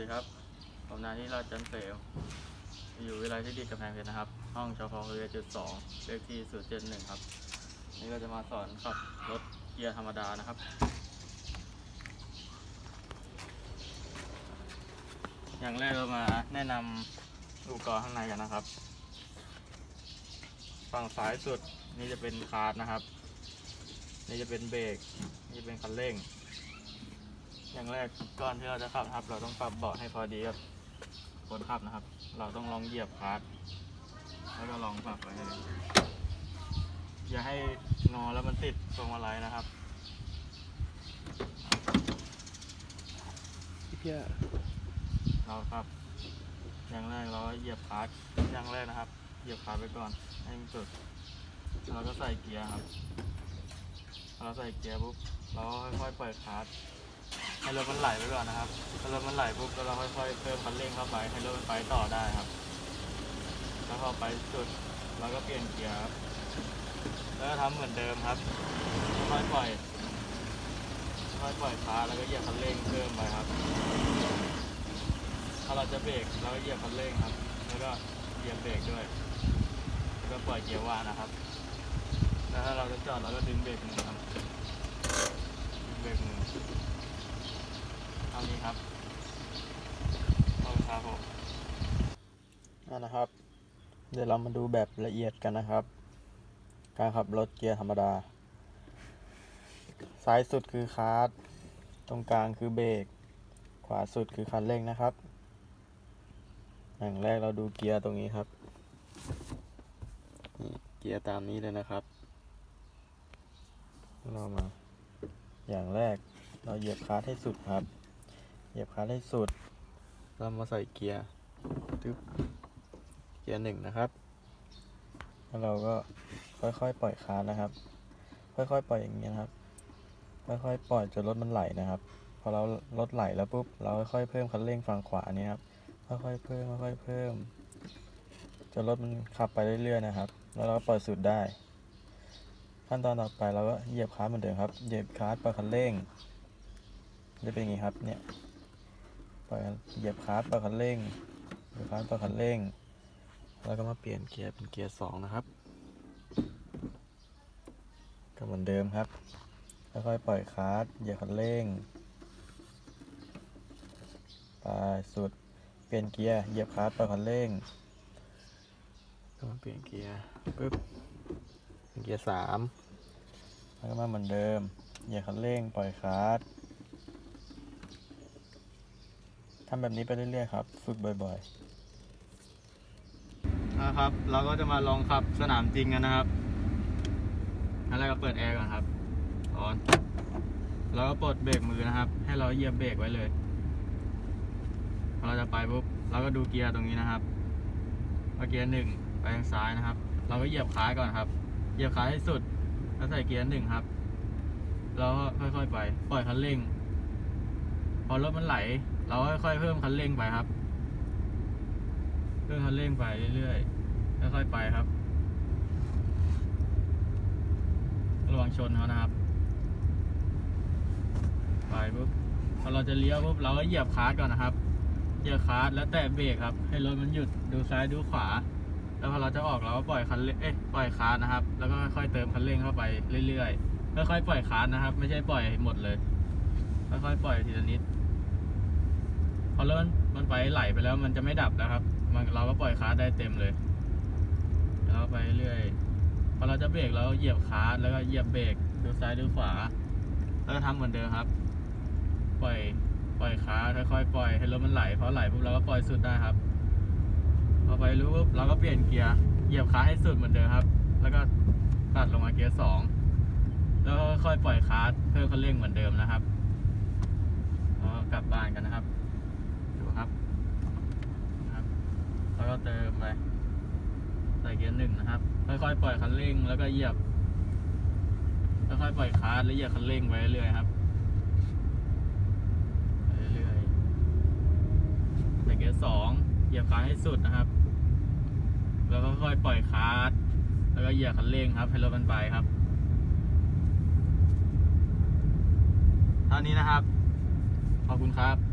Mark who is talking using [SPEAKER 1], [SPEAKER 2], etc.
[SPEAKER 1] ดีครับ ผมนายที่ราชจันเสมอยู่วิไลที่ดีกำแพงเพชรนะครับ ห้องชพเรือจุดสองเลขที่ศูนย์เจ็ดหนึ่งครับ นี่ก็จะมาสอนขับรถเกียร์ธรรมดานะครับ อย่างแรกเรามาแนะนำอุปกรณ์ข้างในกันนะครับ ฝั่งซ้ายสุดนี่จะเป็นคาร์ดนะครับ นี่จะเป็นเบรก นี่เป็นคันเร่ง อย่างแรกก่อนที่เราจะขับนะครับ เราต้องปรับเบาะให้พอดีกับคนขับนะครับ เราต้องลองเหยียบคลัตช์แล้วก็ลองปรับไปให้เลยอย่าให้งอแล้วมันติดตรงอะไรนะครับ
[SPEAKER 2] เพี้ย
[SPEAKER 1] เราครับ อย่างแรกเราก็เหยียบคลัตช์อย่างแรกนะครับ เหยียบคลัตช์ไปก่อนให้มันสุดเราก็ใส่เกียร์ครับพอเราใส่เกียร์ปุ๊บเราก็ค่อยๆปล่อยคลัตช์ ให้รถมันไหลไปก่อนนะครับถ้ารถมันไหลปุ๊บเราค่อยๆเพิ่มคันเร่งเข้าไปให้รถมันไปต่อได้ครับ แล้วพอไปสุดเราก็เปลี่ยนเกียร์ครับแล้วก็ทำเหมือนเดิมครับค่อยๆปล่อยค่อยๆปล่อยคลัตช์แล้วก็เหยียบคันเร่งเพิ่มไปครับ ถ้าเราจะเบรกเราก็เหยียบคันเร่งครับ แล้วก็เหยียบเบรกด้วย แล้วก็ปล่อยเกียร์ว่างนะครับ แล้วถ้าเราจะจอดเราก็ดึงเบรกมือครับดึงเบรกมือเท่านี้ครับขอบคุณครับผมนะครับ เดี๋ยวเรามาดูแบบละเอียดกันนะครับ การขับรถเกียร์ธรรมดา ซ้ายสุดคือคลัตช์ตรงกลางคือเบรก ขวาสุดคือคันเร่งนะครับ อย่างแรกเราดูเกียร์ตรงนี้ครับ เกียร์ตามนี้เลยนะครับ เรามา อย่างแรกเราเหยียบคลัตช์ให้สุดครับ เหยียบคลัตช์ให้สุด เรามาใส่เกียร์ตึ๊บ เกียร์หนึ่งนะครับ แล้วเราก็ค่อยๆปล่อยคลัตช์นะครับ ค่อยๆปล่อยอย่างนี้ยนะครับ ค่อยๆปล่อยจนรถมันไหลนะครับ พอเรารถไหลแล้วปุ๊บเราค่อยๆเพิ่มคันเร่งฝั่งขวานี้ครับค่อยๆเพิ่มค่อยๆเพิ่มจนรถมันขับไปเรื่อยๆนะครับ แล้วเราก็ปล่อยสุดได้ ขั้นตอนต่อไปเราก็เหยียบคลัตช์เหมือนเดิมครับ เหยียบคลัตช์ปล่อยคันเร่ง จะเป็นอย่างนี้ครับ เนี่ย ปล่อยเหยียบคลัตช์ปล่อยคันเร่งเหยียบคลัตช์ปล่อยคันเร่ง แล้วก็มาเปลี่ยนเกียร์เป็นเกียร์สองนะครับ ก็เหมือนเดิมครับค่อยๆปล่อยคลัตช์เหยียบคันเร่ง ไปสุด เปลี่ยนเกียร์ เหยียบคลัตช์ปล่อยคันเร่ง ก็มาเปลี่ยนเกียร์ปึ๊บเเกียร์สามแล้วก็มาเหมือนเดิม เหยียบคันเร่ง ปล่อยคลัตช์ทำแบบนี้ไปเรื่อยๆครับ ฝึกบ่อย ๆ นะครับ เราก็จะมาลองขับสนามจริงกันนะครับอันแรกก็เปิดแอร์ก่อนครับร้อนแล้วก็ปลดเบรกมือนะครับ ให้เราเหยียบเบรกไว้เลยพอเราจะไปปุ๊บเราก็ดูเกียร์ตรงนี้นะครับเกียร์หนึ่งไปทางซ้ายนะครับ เราก็เหยียบขาก่อนครับ เหยียบขาให้สุด แล้วใส่เกียร์หนึ่งครับ แล้วก็ค่อยๆไป ปล่อยคันเร่ง พอรถมันไหล เราก็ค่อยๆเพิ่มคันเร่งไปครับ เพิ่มคันเร่งไปเรื่อยๆ ค่อยๆไปครับ ระวังชนเขานะครับ ไปปุ๊บพอเราจะเลี้ยวปุ๊บเราก็เหยียบคลัตช์ก่อนนะครับ เหยียบคลัตช์แล้วแตะเบรกครับ ให้รถมันหยุดดูซ้ายดูขวา แล้วพอเราจะออกเราก็ปล่อยคันเร่งเอ๊ะปล่อยคลัตช์นะครับ แล้วก็ค่อยๆเติมคันเร่งเข้าไปเรื่อยๆค่อยๆปล่อยคลัตช์นะครับ ไม่ใช่ปล่อยหมดเลยค่อยๆปล่อยทีละนิดพอรถมันมันไปไหลไปแล้วมันจะไม่ดับแล้วครับ มันเราก็ปล่อยคลัตช์ได้เต็มเลย ไปเรื่อยพอเราจะเบรกเราเหยียบคลัตช์แล้วก็เหยียบเบรกดูซ้ายดูขวา แล้วก็ทำเหมือนเดิมครับ ปล่อยปล่อยขาค่อยๆปล่อยให้รถมันไหลพอไหลปุ๊บเราก็ปล่อยสุดได้ครับ พอไปรู้ปุ๊บเราก็เปลี่ยนเกียร์เหยียบขาให้สุดเหมือนเดิมครับ แล้วก็ตัดลงมาเกียร์สองแล้วก็ค่อยปล่อยคลัตช์เพิ่มคันเร่งเหมือนเดิมนะครับกลับบ้านกันนะครับดูครับครับ แล้วก็เติมไป ส่เกียร์หนึ่งนะครับ ค่อยๆปล่อยคันเร่งแล้วก็เหยียบ ค่อยๆปล่อยคลัตช์แล้วเหยียบคันเร่งไปเรื่อยครับเรื่อยๆใส่เกียร์สองเหยียบคลัตช์ให้สุดนะครับ แล้วก็ค่อยปล่อยคลัตช์แล้วก็เหยียบคันเร่งครับ ให้รถมันไปครับ เท่านี้นะครับ ขอบคุณครับ